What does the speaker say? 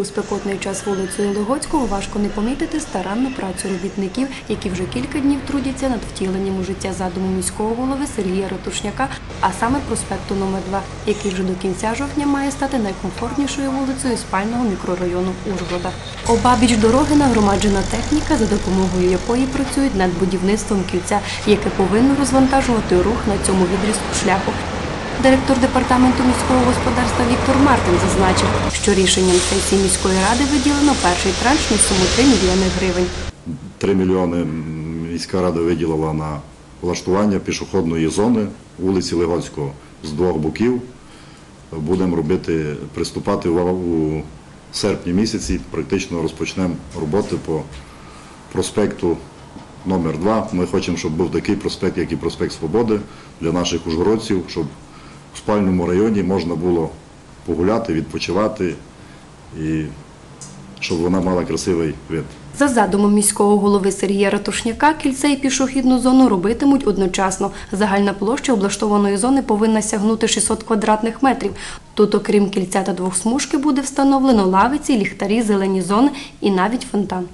У спекотний час вулицею Логоцького важко не помітити старанну працю робітників, які вже кілька днів трудяться над втіленням у життя задуму міського голови Сергія Ратушняка, а саме проспекту номер 2 який вже до кінця жовтня має стати найкомфортнішою вулицею спального мікрорайону Ужгорода. Обабіч дороги нагромаджена техніка, за допомогою якої працюють над будівництвом кільця, яке повинно розвантажувати рух на цьому відрізку шляху. Директор департаменту міського господарства Віктор Мартин зазначив, що рішенням сесії міської ради виділено перший транш на суму 3 мільйони гривень. 3 мільйони міська рада виділила на влаштування пішохідної зони вулиці Легоцького з двох боків. Будемо робити, приступати у серпні місяці. Практично розпочнемо роботи по проспекту номер 2 Ми хочемо, щоб був такий проспект, як і проспект Свободи для наших ужгородців, щоб спальному районі можна було погуляти, відпочивати і щоб вона мала красивий вид. За задумом міського голови Сергія Ратушняка, кільце і пішохідну зону робитимуть одночасно. Загальна площа облаштованої зони повинна сягнути 600 квадратних метрів. Тут, окрім кільця та двох смужки, буде встановлено лавиці, ліхтарі, зелені зони і навіть фонтан.